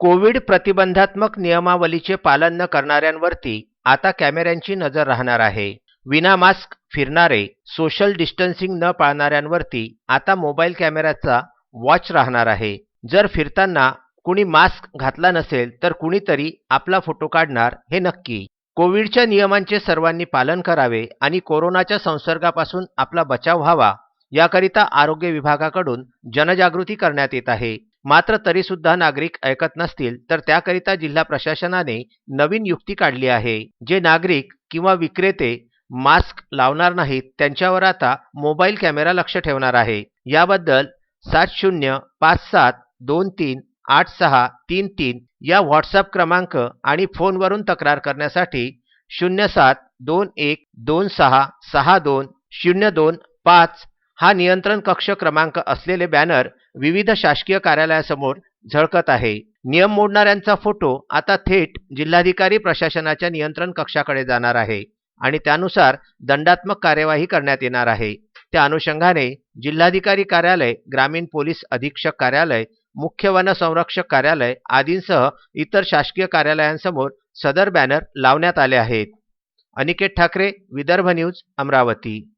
Covid प्रतिबंधात्मक नियमावलीचे पालन न करणाऱ्यांवरती आता कॅमेऱ्यांची नजर राहणार आहे. विना मास्क फिरणारे सोशल डिस्टन्सिंग न पाळणाऱ्यांवरती आता मोबाईल कॅमेऱ्याचा वॉच राहणार आहे. जर फिरताना कुणी मास्क घातला नसेल तर कुणीतरी आपला फोटो काढणार हे नक्की. कोविडच्या नियमांचे सर्वांनी पालन करावे आणि कोरोनाच्या संसर्गापासून आपला बचाव व्हावा याकरिता आरोग्य विभागाकडून जनजागृती करण्यात येत आहे. मात्र तरीसुद्धा नागरिक ऐकत नसतील तर त्याकरिता जिल्हा प्रशासनाने नवीन युक्ती काढली आहे. जे नागरिक किंवा विक्रेते मास्क लावणार नाहीत त्यांच्यावर आता मोबाईल कॅमेरा लक्ष ठेवणार आहे. याबद्दल सात शून्य पाच सात दोन तीन आठ सहा तीन तीन या व्हॉट्सअप क्रमांक आणि फोनवरून तक्रार करण्यासाठी शून्य सात दोन एक दोन सहा सहा दोन शून्य दोन पाच हा नियंत्रण कक्ष क्रमांक असलेले बॅनर विविध शासकीय कार्यालयासमोर झळकत आहे. नियम मोडणाऱ्यांचा फोटो आता थेट जिल्हाधिकारी प्रशासनाच्या नियंत्रण कक्षाकडे जाणार आहे आणि त्यानुसार दंडात्मक कार्यवाही करण्यात येणार आहे. त्या अनुषंगाने जिल्हाधिकारी कार्यालय ग्रामीण पोलीस अधीक्षक कार्यालय मुख्य वन संरक्षक कार्यालय आदींसह इतर शासकीय कार्यालयांसमोर सदर बॅनर लावण्यात आले आहेत. अनिकेत ठाकरे विदर्भ न्यूज अमरावती.